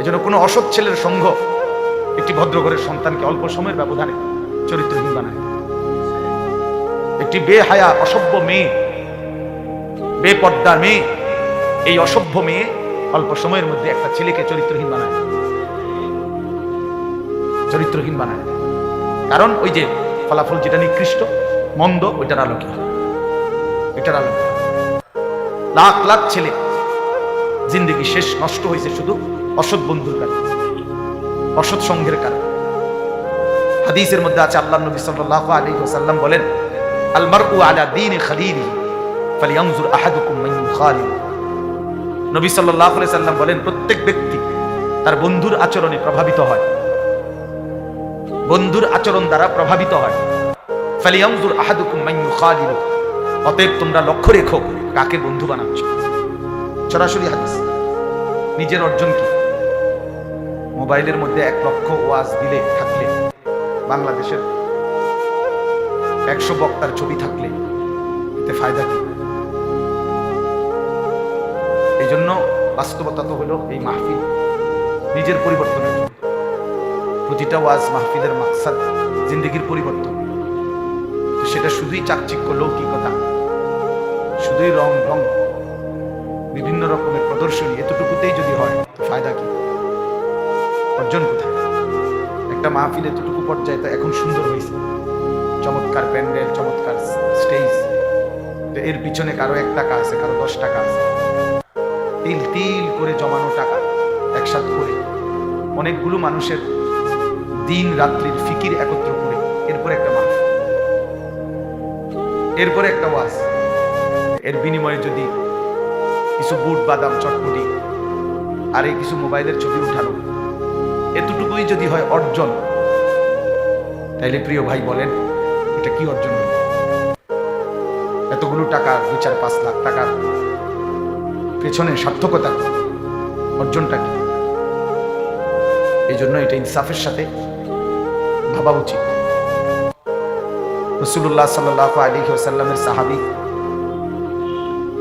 এই জন্য কোনো অসৎ ছেলের সঙ্গ একটি ভদ্র ঘরের সন্তানকে অল্প সময়ের ব্যবধানে চরিত্রহীন বানায়। একটি বেহায়া, অসভ্য মেয়ে বেপর্দা মেয়ে, এই অসভ্য মেয়ে অল্প সময়ের মধ্যে একটা ছেলেকে চরিত্রহীন বানায়। চরিত্রহীন বানায়। কারণ ওই যে ফলাফল যেটা নিকৃষ্ট, মন্দ, ওইটার আলোকে। এটার আলোকে। লাখ লাখ ছেলে, জিন্দগি শেষ, নষ্ট হয়েছে শুধু অসৎ বন্ধুর কারণে, অসৎ সঙ্গের কারণে। হাদিসের মধ্যে আছে আল্লাহ নবী সাল্লাল্লাহু আলাইহি ওয়াসাল্লাম বলেন আল মারউ আলা দীন খালিলি ফালিয়ানজুর আহাদুকুম ইউখালিল। নবী সাল্লাল্লাহু আলাইহি সাল্লাম বলেন, প্রত্যেক ব্যক্তি তার বন্ধুর আচরণে প্রভাবিত হয়। বন্ধুর আচরণ দ্বারা প্রভাবিত হয়। ফালিয়ানজুর আহাদুকুম ইউখালিল। অতএব তোমরা লক্ষ্য রেখো কাকে বন্ধু বানাচ্ছ। সরাসরি হাদিস। নিজের অর্জন কি? মোবাইলের মধ্যে এক লক্ষ ওয়াজ দিলে থাকলে, বাংলাদেশের একশো বক্তার ছবি থাকলে এতে ফায়দা কি? এই জন্য বাস্তবতা তো হলো এই মাহফিল, নিজের পরিবর্তনের প্রতিটা ওয়াজ মাহফিলের মাকসাদ জিন্দগির পরিবর্তন। সেটা শুধুই চাকচিক্য, লৌকিকতা, শুধুই রং রং, বিভিন্ন রকমের প্রদর্শনী, এতটুকুতেই যদি হয় ফায়দা কি? অর্জন কোথায়? একটা মাহফিল এতটুকু পর্যায়ে এখন সুন্দর হয়েছে। চমৎকার প্যান্ডেল, চমৎকার স্টেজ। এর পিছনে কারও এক টাকা আছে, কারও দশ টাকা আছে। তিল তিল করে জমানো টাকা একসাথ করে। অনেকগুলো মানুষের দিন, রাত্রির ফিকির একত্র করে। এরপরে একটা মাহফিল। এরপরে একটা ওয়াজ। এর বিনিময়ে যদি কিছু বুট, বাদাম, চটপটি, আর এই কিছু মোবাইলের ছবি উঠানো এতটুকুই যদি হয় অর্জন। তাইলে প্রিয় ভাই বলেন, এটা কি অর্জন? এতগুলো টাকা, দু চার পাঁচ লাখ টাকার পেছনে সার্থকতা অর্জনটা কি? এই জন্য এটা ইনসাফের সাথে ভাবা উচিত। রসুল্লাহ সাল্লাহ আলী ওসাল্লামের সাহাবি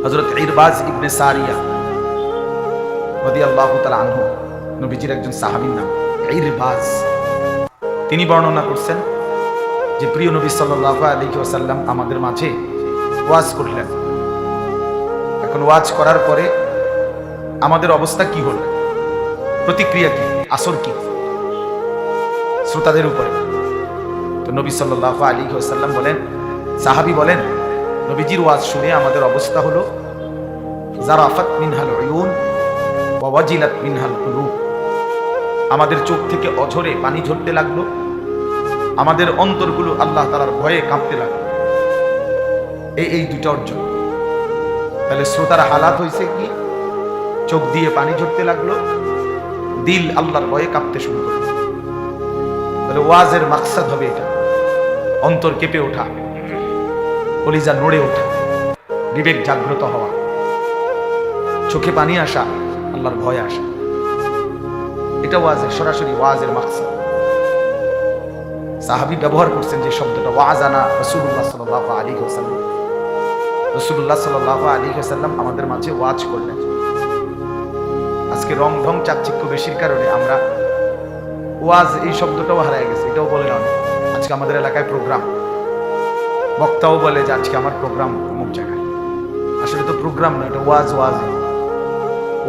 হজরত ইরবাজ ইবনে সারিয়া রদি আল্লাহ আনহু নবীজির একজন সাহাবীর নাম ইরবাজ। তিনি বর্ণনা করছেন যে প্রিয় নবী সাল্লাহ আলী ওসাল্লাম আমাদের মাঝে ওয়াজ করলেন। এখন ওয়াজ করার পরে আমাদের অবস্থা কি হলো? প্রতিক্রিয়া কি? আসর কি? শ্রোতাদের উপরে। তো নবী সাল্লাহ আলী ওসাল্লাম বলেন, সাহাবি বলেন, নবীজির ওয়াজ শুনে আমাদের অবস্থা হলো জারাফাত মিনহাল উয়ুন, ওয়া ওয়াজিলাত মিনহাল কুলুব। আমাদের চোখ থেকে অঝরে পানি ঝরতে লাগল। আমাদের অন্তরগুলো আল্লাহ তাআলার ভয়ে কাঁপতে লাগল। এই এই দুটা অর্জন। তাহলে শ্রোতার হালাত হয়েছে কি? চোখ দিয়ে পানি ঝরতে লাগল, দিল আল্লাহর ভয়ে কাঁপতে শুরু করল। তাহলে ওয়াজের মাকসাদ হবে এটা। অন্তর কেঁপে ওঠা, কলিজা নড়ে ওঠা, বিবেক জাগ্রত হওয়া। চোখে পানি আসা, আল্লাহর ভয় আসা। এটা ওয়াজের সরাসরি ওয়াজের মাকসাদ। সাহাবি ব্যবহার করছেন যে শব্দটা, ওয়াজানা রসুল্লাহ সাল আলী হোসাল্লাম রসুল্লাহ সাল আলী হোসাল্লাম আমাদের মাঝে ওয়াজ করলেন। আজকে রং ঢং চাকচিক্য বেশির কারণে আমরা ওয়াজ, এই শব্দটাও হারায় গেছে, এটাও বলে না আজকে আমাদের এলাকায় প্রোগ্রাম। বক্তাও বলে যে আজকে আমার প্রোগ্রাম অমুক জায়গায়। আসলে তো প্রোগ্রাম না এটা ওয়াজ ওয়াজ।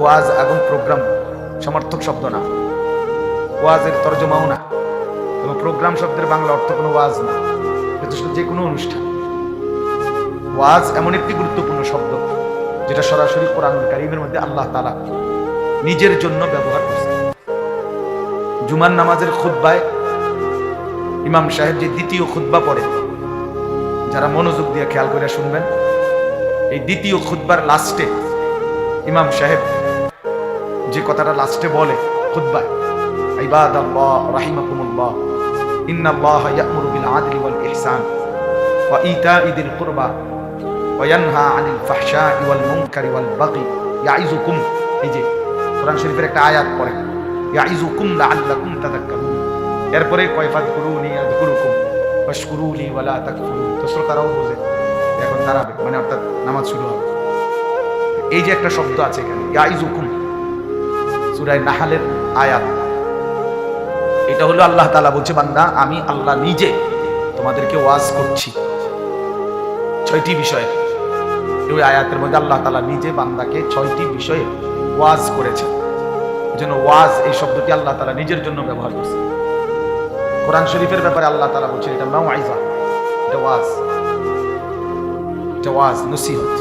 ওয়াজ এবং প্রোগ্রাম সমর্থক শব্দ না। ওয়াজের তর্জমাও না এবং প্রোগ্রাম শব্দের বাংলা অর্থ কোনো ওয়াজ না যে কোনো অনুষ্ঠান। ওয়াজ এমন একটি গুরুত্বপূর্ণ শব্দ যেটা সরাসরি কোরআনুল কারিমের মধ্যে আল্লাহ তালা নিজের জন্য ব্যবহার করছে জুমার নামাজের খুদ্বায় ইমাম সাহেব যে দ্বিতীয় খুদ্া পড়ে, যারা মনোযোগ দিয়ে খেয়াল করে শুনবেন, এই দ্বিতীয় খুদ্বার লাস্টে ইমাম সাহেব যে কথাটা লাস্টে বলে খুদ্বায় বিল আদলি ওয়াল ইহসান ওয়া ইতাই দিল কুরবা। ওয়া ইয়ানহা আনিল ফাহশাই ওয়াল মুনকারি ওয়াল বাগি ইয়াইজুকুম এই যে, কোরআন শরীফের একটা আয়াত পড়ে। ইয়াইজুকুম লাআল্লাকুম তাযাক্কারুন। এরপরে কয়ফাত কুরুনি আযকুরুকুম ওয়াশকুরুলি ওয়ালা তাকফুরুন। তো শ্রোতারাও বোঝে, এখন দাঁড়াবে মানে অর্থাৎ নামাজ শুরু হবে। এই যে একটা শব্দ আছে এখানে ইয়াইজুকুম সুরায় নাহালের আয়াত। এটা হলো আল্লাহ তালা বলছে, বান্দা, আমি আল্লাহ নিজে তোমাদেরকে ওয়াজ করছি। ছয়টি বিষয়ে। ওই আয়াতের মধ্যে আল্লাহ তালা নিজে বান্দাকে ছয়টি বিষয়ে ওয়াজ করেছে জন্য ওয়াজ, এই শব্দটি আল্লাহ তালা নিজের জন্য ব্যবহার করছে। কোরআন শরীফের ব্যাপারে আল্লাহ তালা বলছে এটা নাও আইজা এটা ওয়াজ। এটা ওয়াজ, নসিহত।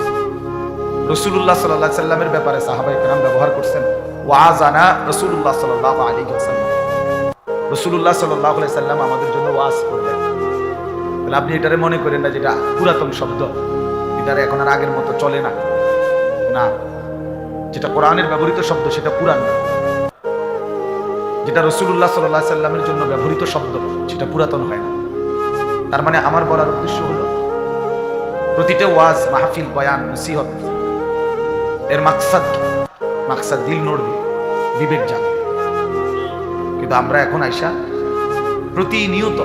রসুল্লাহ সাল্লাহ সাল্লামের ব্যাপারে সাহাবাই কেরাম ব্যবহার করছেন ওয়াজ আনা রসুল্লাহ সাল্লাহ আলী সাল্লাম রসুল্লাহ সাল্লাহ সাল্লাম আমাদের জন্য ওয়াজ করবেন তাহলে আপনি এটারে মনে করেন না যেটা পুরাতন শব্দ। এটারে এখন আর আগের মতো চলে না। না। যেটা কোরআনের ব্যবহৃত শব্দ, সেটা পুরান। যেটা রসুল্লাহ সাল্লাহ সাল্লামের জন্য ব্যবহৃত শব্দ, সেটা পুরাতন হয় না। তার মানে আমার বলার উদ্দেশ্য হলো, প্রতিটা ওয়াজ, মাহফিল, বয়ান, নসিহত, এর মাকসাদ মাকসাদ দিল নড়বে, বিবেক জানবে কিন্তু আমরা এখন আইসা প্রতিনিয়ত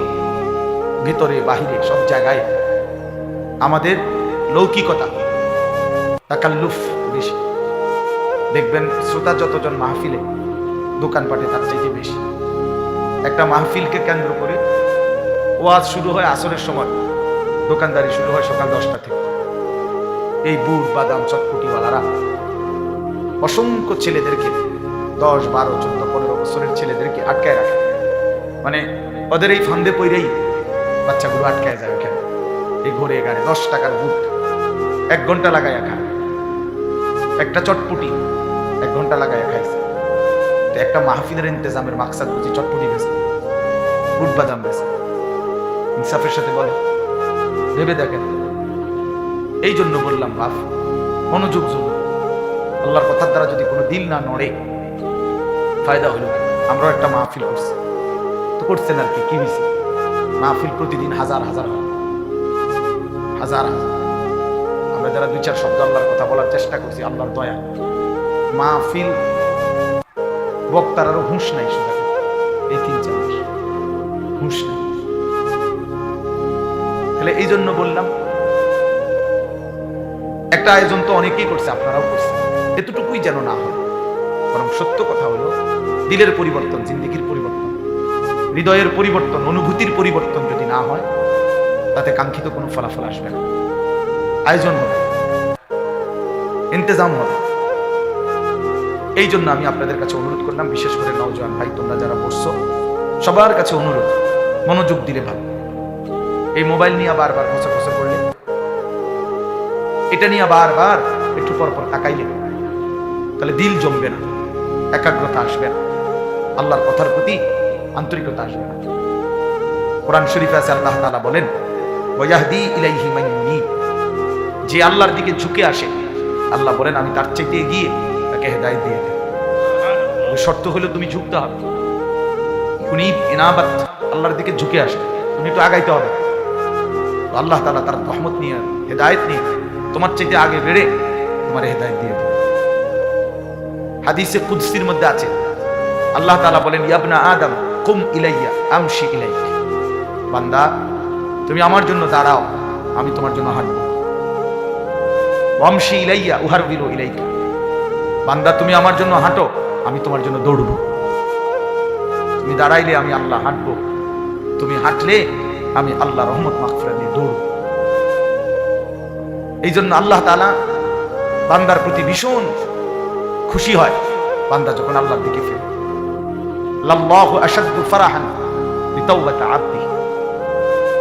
ভিতরে, বাহিরে, সব জায়গায় আমাদের লৌকিকতা, তাকাল্লুফ বেশি। দেখবেন শ্রোতা যতজন মাহফিলে দোকানপাটে তার চাইতে বেশি। একটা মাহফিলকে কেন্দ্র করে ওয়াজ শুরু হয় আসরের সময়। দোকানদারি শুরু হয় সকাল দশটা থেকে। এই বুট, বাদাম, চটপটিওয়ালারা অসংখ্য ছেলেদেরকে দশ, বারো, চোদ্দ, পনেরো বছরের ছেলেদেরকে আটকায় রাখে। মানে ওদের এই ফান্দে পইরেই বাচ্চাগুলো আটকায় যায় ওখানে। এই ঘুরে গাড়ি দশ টাকার বুট। এক ঘণ্টা লাগায় খায়। একটা চটপটি এক ঘণ্টা লাগায় খাইছে। তো একটা মাহফিলের ইন্তজামের মাকসাদ বুঝি চটপটি বেছে বুট বাদাম বেছে ইনসাফের সাথে বলে, ভেবে দেখেন। এই জন্য বললাম, বাপ, মনোযোগ জন্য আল্লাহর কথার দ্বারা যদি কোনো দিল না নড়ে ফায়দা হলো আমরাও একটা মাহফিল করছি। তো করছেন আর কি কি হয়েছে মাহফিল প্রতিদিন হাজার হাজার হয়। হাজার হাজার। আমরা যারা দুই চার শব্দ আল্লাহর কথা বলার চেষ্টা করছি আল্লাহর দয়া। মাহফিল বক্তার আরও হুঁশ নাই শুধু। এই তিন চার মাস। হুঁশ নাই। তাহলে এই জন্য বললাম একটা আয়োজন তো অনেকেই করছে আপনারাও করছেন। এতটুকুই যেন না হয়। সত্য কথা হলো, দিলের পরিবর্তন, জিন্দিগির পরিবর্তন, হৃদয়ের পরিবর্তন, অনুভূতির পরিবর্তন যদি না হয়, তাতে কাঙ্ক্ষিত কোনো ফলাফল আসবে না। আয়োজন হবে, ইন্তজাম হবে। এই জন্য আমি আপনাদের কাছে অনুরোধ করলাম, বিশেষ করে নওজোয়ান ভাই, তোমরা যারা বসছো সবার কাছে অনুরোধ, মনোযোগ দিলে ভালো। এই মোবাইল নিয়ে বারবার খসা খসা করলে, এটা নিয়ে বারবার একটু পর পর তাকাইলে, তাহলে দিল জমবে না। একাগ্রতা আসবে না। আল্লাহর কথার প্রতি আন্তরিকতা আসবে না। কোরআন শরীফে আছে, আল্লাহ তালা বলেন ওয়াহদি ইলাইহি ইউনীব। যে আল্লাহর দিকে ঝুঁকে আসে, আল্লাহ বলেন, আমি তার চাইতে গিয়ে তাকে হেদায়েত দিয়ে দেব। শর্ত হলো তুমি ঝুঁকতে হবে। ইউনীব ইনাবাত আল্লাহর দিকে ঝুঁকে আসে। তুমি একটু আগাইতে হবে। আল্লাহ তালা তার রহমত নিয়ে, হেদায়েত নিয়ে তোমার চাইতে আগে বেড়ে তোমার হেদায়েত দিয়ে দেবে। হাদিসে কুদসির মধ্যে আছে। আল্লাহ তালা বলেন ইয়াবনা আদম, কুম ইলাইয়া, আমশি ইলাইক বান্দা, তুমি আমার জন্য দাঁড়াও, আমি তোমার জন্য হাঁটবো। ওয়ামশি ইলাইয়া উহার বিরো ইলাইকা। বান্দা, তুমি আমার জন্য হাঁটো, আমি তোমার জন্য দৌড়বো। তুমি দাঁড়াইলে আমি আল্লাহ হাঁটবো। তুমি হাঁটলে আমি আল্লাহ রহমত মাকফিরা দিয়ে দৌড়বো। এই জন্য আল্লাহ তালা বান্দার প্রতি ভীষণ খুশি হয়, বান্দা যখন আল্লাহর দিকে ফিরে।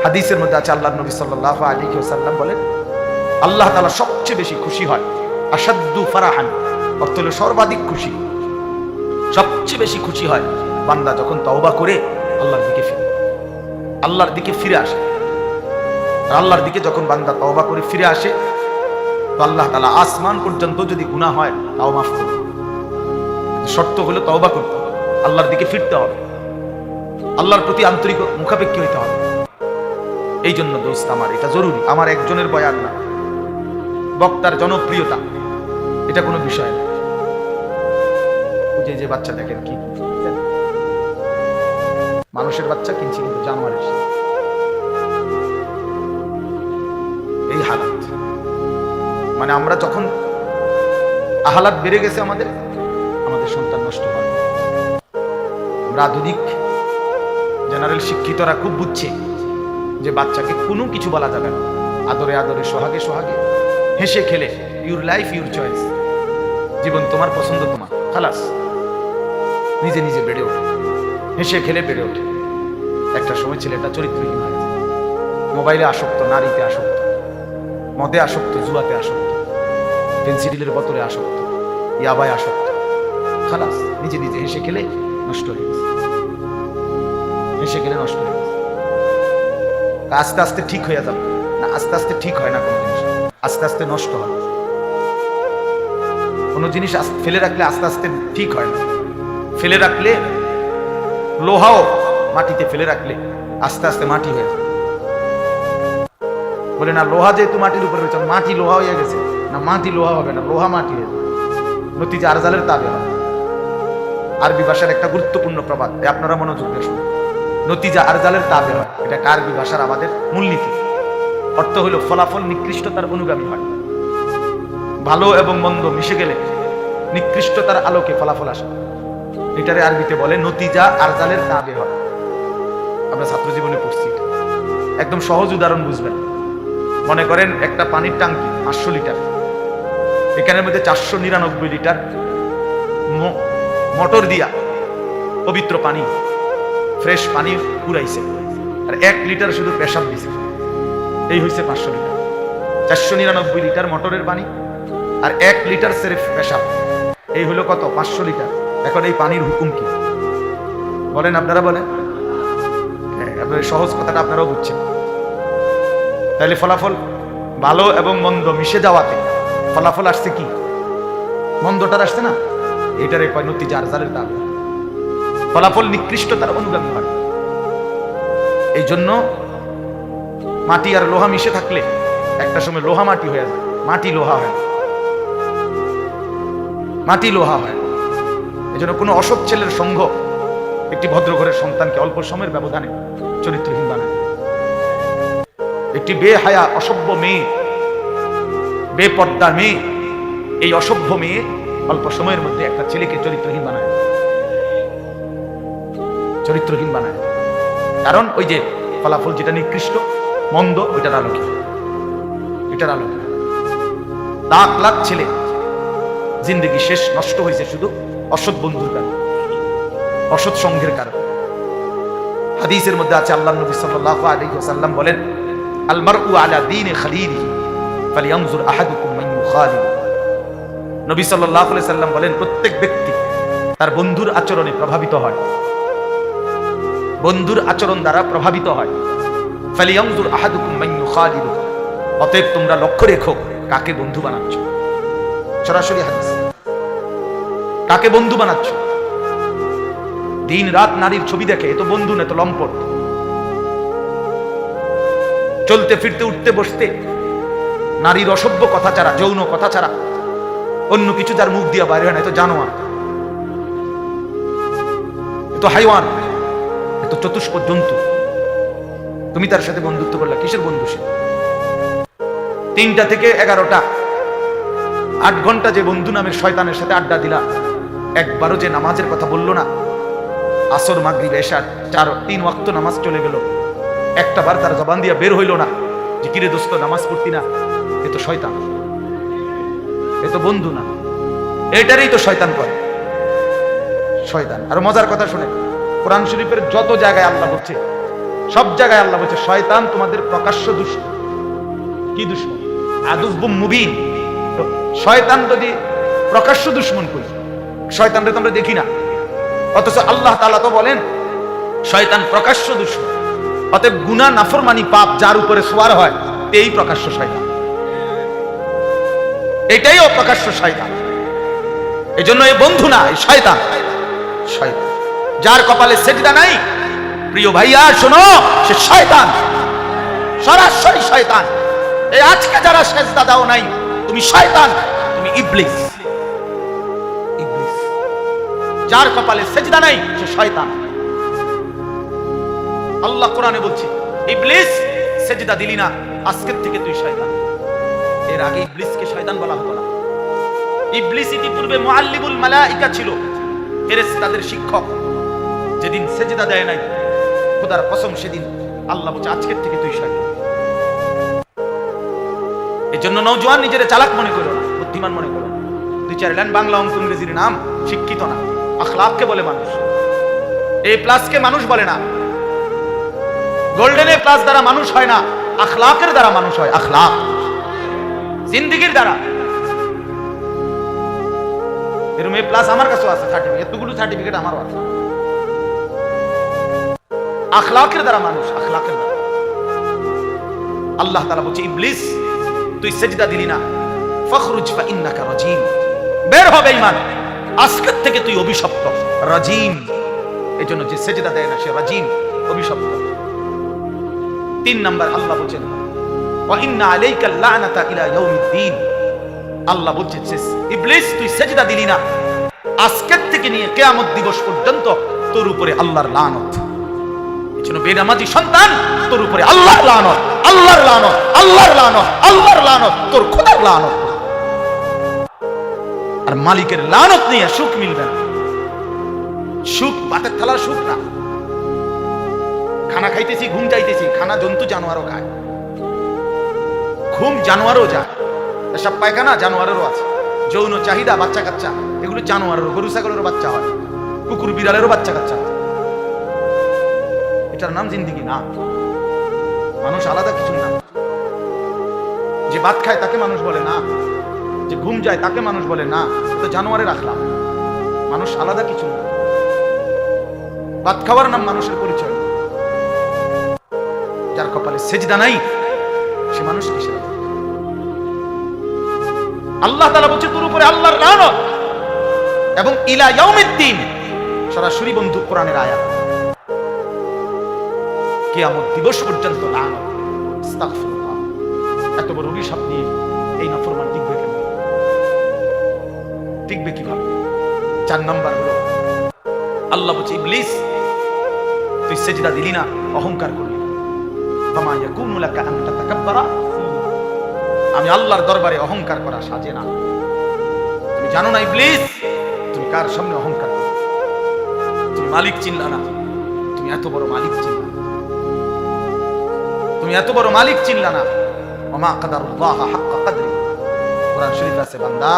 হাদিসের মধ্যে আছে, আল্লাহর নবী সাল্লাল্লাহু আলাইহি ওয়াসাল্লাম বলেন, আল্লাহ তাআলা সবচেয়ে বেশি খুশি হয় আশাদ্দু ফারাহান, অর্থ হলো সর্বাধিক খুশি। সবচেয়ে বেশি খুশি হয় বান্দা যখন তওবা করে আল্লাহর দিকে ফিরে। আল্লাহর দিকে ফিরে আসে। আল্লাহর দিকে যখন বান্দা তওবা করে ফিরে আসে আল্লাহ তালা আসমান পর্যন্ত যদি গুনাহ হয়, তাও মাফ করবে। শর্ত হলো তওবা করতে আল্লাহর দিকে ফিরতে হবে। আল্লাহর প্রতি আন্তরিক মুখাপেক্ষী হইতে হবে। এই জন্য দোস্ত আমার, এটা জরুরি। আমার একজনের বয়ান না। বক্তার জনপ্রিয়তা, এটা কোনো বিষয় না। যে যে বাচ্চা দেখেন কি? মানুষের বাচ্চা কিনছি কিন্তু জানোয়ারের এই হালাত। মানে আমরা যখন আহালাত বেড়ে গেছে আমাদের আধুনিক জেনারেল শিক্ষিতরা খুব বুঝছে যে বাচ্চাকে কোনো কিছু বলা যাবে না। আদরে আদরে, সোহাগে সোহাগে, হেসে খেলে ইউর লাইফ ইউর চয়েস জীবন তোমার পছন্দ, তোমার। খালাস, নিজে নিজে বেড়ে ওঠে। হেসে খেলে বেড়ে ওঠে। একটা সময় ছেলেটা চরিত্রহীন হয়ে। মোবাইলে আসক্ত, নারীতে আসক্ত, মদে আসক্ত, জুয়াতে আসক্ত পেন্সিডিলের বোতলে আসক্ত, ইয়াবায় আসক্ত। খালাস, নিজে নিজে হেসে খেলে নষ্ট হয়ে গেছে। হেসে খেলে নষ্ট হয়ে গেছে। আস্তে আস্তে ঠিক হয়ে যাবে। না, আস্তে আস্তে ঠিক হয় না কোনো জিনিস। আস্তে আস্তে নষ্ট হয়। কোনো জিনিস ফেলে রাখলে আস্তে আস্তে ঠিক হয় না। ফেলে রাখলে লোহাও মাটিতে ফেলে রাখলে আস্তে আস্তে মাটি হয়ে যায়। বলে, না, লোহা যেহেতু মাটির উপরে রয়েছে, মাটি লোহা হয়ে গেছে। না, মাটি লোহা হবে না, লোহা মাটি হয়ে যাবে। নতিজা আরজালের তাবে হয় আরবি ভাষার একটা গুরুত্বপূর্ণ প্রবাদ। আপনারা মনোযোগ দিয়ে শুনুন। নতিজা আর আরজালের তাবে হয়। এটা আরবি ভাষার আমাদের মূলনীতি। অর্থ হলো ফলাফল নিকৃষ্টতার অনুগামী হয়। ভালো এবং মন্দ মিশে গেলে নিকৃষ্টতার আলোকে ফলাফল আসে। এটারে আরবিতে বলে নতিজা আর আরজালের তাবে হয়। আমরা ছাত্র জীবনে পড়ছি একদম সহজ উদাহরণ বুঝবেন। মনে করেন একটা পানির টাঙ্কি পাঁচশো লিটার। এখানের মধ্যে চারশো নিরানব্বই লিটার মোটর দিয়া পবিত্র পানি, ফ্রেশ পানি পুরাইছে। আর এক লিটার শুধু পেশাব দিছে। এই হয়েছে পাঁচশো লিটার। চারশো নিরানব্বই লিটার মোটরের পানি আর এক লিটার সেরেফ পেশাব। এই হলো কত? পাঁচশো লিটার। এখন এই পানির হুকুম কি? বলেন, আপনারা বলেন। হ্যাঁ সহজ কথাটা আপনারাও বুঝছেন। তাহলে ফলাফল ভালো এবং মন্দ মিশে যাওয়াতে ফলাফল আসছে কি? মন্দটার আসছে না? এটারে কয় নতি যার, যারের দাম ফলাফল নিকৃষ্টতার অনুগামী হয়। এই জন্য মাটি আর লোহা মিশে থাকলে একটা সময় লোহা মাটি হয়ে যায়। মাটি লোহা হয়। মাটি লোহা হয়। এই জন্য কোনো অসৎ ছেলের সঙ্গ একটি ভদ্র ঘরের সন্তানকে অল্প সময়ের ব্যবধানে চরিত্রহীন বানায়। একটি বেহায়া, অসভ্য মেয়ে বেপর্দা মেয়ে, এই অসভ্য মেয়ে অল্প সময়ের মধ্যে একটা ছেলেকে চরিত্রহীন বানায়। চরিত্রহীন বানায়। কারণ ওই যে ফলাফল যেটা নিকৃষ্ট মন্দ, ওইটার আলোকে। এটার আলোকে। লাখ লাখ ছেলে। জিন্দগি শেষ, নষ্ট হয়েছে শুধু অসৎ বন্ধুর কারণে। অসৎ সঙ্গের কারণে। হাদিসের মধ্যে আছে আল্লাহ নবী সাল্লাল্লাহু আলাইহি ওয়াসাল্লাম বলেন আলমারউ আলা দীন খালিলিহি, ফালিয়ানজুর আহাদুকুম মান ইউখালিল। নবী আলাইহি সাল্লাম বলেন, প্রত্যেক ব্যক্তি তার বন্ধুর আচরণে প্রভাবিত হয়। বন্ধুর আচরণ দ্বারা প্রভাবিত হয়। অতএব তোমরা লক্ষ্য রেখো কাকে বন্ধু বানাচ্ছ। সরাসরি হাদিস। কাকে বন্ধু বানাচ্ছ? দিন রাত নারীর ছবি দেখে, এ তো বন্ধু না তো লম্পট। চলতে ফিরতে উঠতে বসতে, নারীর অসভ্য কথা ছাড়া, যৌন কথা ছাড়া অন্য কিছু যার মুখ দিয়ে বাইরে হয় না, এ তো জানোয়ার। এ তো হাইওয়ান, এ তো চতুষ্প জন্তু। তুমি তার সাথে বন্ধুত্ব করলে, কিসের বন্ধু সে? তিনটা থেকে এগারোটা। আট ঘণ্টা যে বন্ধু নামের শয়তানের সাথে আড্ডা দিলা, একবারও যে নামাজের কথা বলল না। আসর, মাগরিব এশা চার, তিন ওয়াক্ত নামাজ চলে গেল। একটা বার তার জবান দিয়া বের হইল না যে, কিরে দোস্ত, নামাজ পড়তি না? এ তো শয়তান। এ তো বন্ধু না। এটারই তো শয়তান করে। শয়তান। আর মজার কথা শুনে কোরআন শরীফের যত জায়গায় আল্লাহ বলছে, সব জায়গায় আল্লাহ বলছে, শয়তান তোমাদের প্রকাশ্য দুষ্ট। কি দুশ্মন আদুব্বুম মুবিন। শয়তান যদি প্রকাশ্য দুশ্মন করি, শয়তানরে তো আমরা দেখি না। অথচ আল্লাহ তাআলা তো বলেন, শয়তান প্রকাশ্য দুশ্মন অতএব গুনাহ, নাফরমানি পাপ যার উপরে সোয়ার হয় এই প্রকাশ্য শয়তান। এটাই অপ্রকাশ্য শয়তান। এই জন্য এই বন্ধু না এই শয়তান। শয়তান। যার কপালে সেজদা নাই প্রিয় ভাইয়া শোনো সে শয়তান। সরাসরি শয়তান। এই আজকে যারা সেজদা দাও নাই তুমি শয়তান তুমি ইবলিস। ইবলিস। যার কপালে সেজদা নাই সে শয়তান। আল্লাহ কোরআনে বলছে ইবলিস সেজদা দিলি না আজকের থেকে তুই শয়তান। এর আগে ইবলিসকে শয়তান বলা হতো না। ইবলিস ইতিপূর্বে মুআল্লিমুল মালাইকা ছিল। ফেরেশতাদের শিক্ষক। যেদিন সেজদা দেয় নাই, খোদার কসম সেদিন আল্লাহ বলছে, আজকের থেকে তুই শয়তান। এই জন্য নৌজওয়ান নিজের চালাক মনে করো না, বুদ্ধিমান মনে করো দুই চার লাইন বাংলা অঙ্ক ইংরেজির নাম, শিক্ষিত না। আখলাককে বলে মানুষ। এ প্লাসকে মানুষ বলে না। গোল্ডেন এ প্লাস দ্বারা মানুষ হয় না, আখলাকের দ্বারা মানুষ হয়, আখলাক। জিন্দিগির দ্বারা। এরকম এ প্লাস আমার কাছেও আছে সার্টিফিকেট এতগুলো সার্টিফিকেট আমারও আছে। আখলাকের দ্বারা মানুষ, আখলাকের দ্বারা। আল্লাহ তাআলা বলছে, ইবলিস, তুই সেজদা দিলি না। ফখরুজ ফা ইন্নাকা রাজিম। বের হবে ঈমান। আজকের থেকে তুই অভিশপ্ত, রাজিম। এই জন্য যে সেজদা দেয় না, সে রাজিম, অভিশপ্ত। তিন নাম্বার আল্লাহ বলছেন আল্লাহ ইবলিস, তুই সেজদা দিলি না। আজকের থেকে নিয়ে কিয়ামত দিবস পর্যন্ত তোর উপরে আল্লাহর লানত। সন্তান, তোর উপরে আল্লাহর লানত আল্লাহর লানত আল্লাহর লানত আল্লাহর লানত, তোর খোদার লানত। আর মালিকের লানত নিয়ে সুখ মিলবে না। সুখ বাতের থালার সুখ না। খানা খাইতেছি, ঘুম যাইতেছি খানা জন্তু জানোয়ারও খায়। ঘুম জানোয়ারও যায়। এসব পায়খানা জানোয়ারেরও আছে। যৌন চাহিদা বাচ্চা কাচ্চা। এগুলো জানোয়ারেরও, গরু ছাগলেরও বাচ্চা হয়। কুকুর বিড়ালেরও বাচ্চা কাচ্চা এটার নাম জিন্দিগি না। মানুষ আলাদা কিছু না যে ভাত খায় তাকে মানুষ বলে না। যে ঘুম যায় তাকে মানুষ বলে না। তো জানোয়ারে রাখলাম মানুষ আলাদা কিছু না ভাত খাওয়ার নাম মানুষের পরিচয়। যার কপালে সেজদা নাই, সে মানুষ কিসের? আল্লাহ তাআলা বলছে, তোর উপরে আল্লাহর লানত। এবং ইলা ইয়াউমিদ্দিন, সরাসরি বন্ধু কোরআনের আয়াত। কিয়ামত দিবস পর্যন্ত লানত। এত বড় অভিশাপ নিয়ে এই নাফরমান টিকবে কেন? টিকবে কীভাবে? চার নাম্বার হলো, আল্লাহ বলছে, ইবলিস, তুই সেজদা দিলি না, অহংকার করলি ফামা ইয়াকুনু লাকা আন তাতাকাব্বারা আমি আল্লাহর দরবারে অহংকার করা সাজে না। তুমি জানো না ইবলিস? তুমি কার সামনে অহংকার করো? তুমি মালিক চিনলা না। তুমি এত বড় মালিক চিনলা তুমি এত বড় মালিক চিনলা না। ওমা কাদারুল্লাহ হাক্কা কাদরি। কোরআন শরীফ আছে, বান্দা,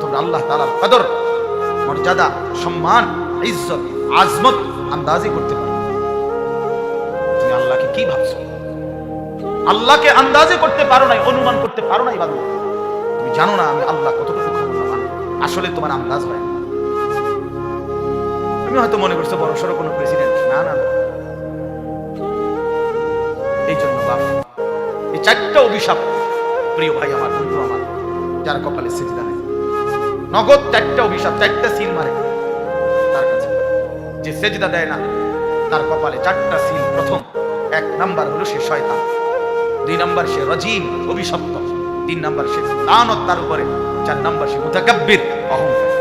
তোমরা আল্লাহ তাআলার কদর, মর্যাদা, সম্মান, ইজ্জত, আজমত আন্দাজি করতে পারো। তুমি আল্লাহকে কি ভাবছ? আল্লাহকে আন্দাজে করতে পারো নাই, অনুমান করতে পারো নাই বান্দা। তুমি জানো না আমি আল্লাহ কতটুকু ক্ষমতাবান? আসলে তোমার আন্দাজ হয়। তুমি হয়তো মনে করছ বড় সড়ো কোনো প্রেসিডেন্ট না না। এই জন্য বাপ, এই চারটা অভিশাপ প্রিয় ভাই আমার, বন্ধু আমার, যার কপালে সেজদা নেই। নগদ চারটা অভিশাপ, চারটা সিল মারে তার কাছে। যে সেজদা দেয় না, তার কপালে চারটা সিল। প্রথম, এক নাম্বার হলো সে শয়তান। দুই নম্বর সে রজিম অভিশপ্ত। তিন নাম্বার সে লানত তার উপরে চার নম্বর সে মুতাকাব্বির, অহংকার।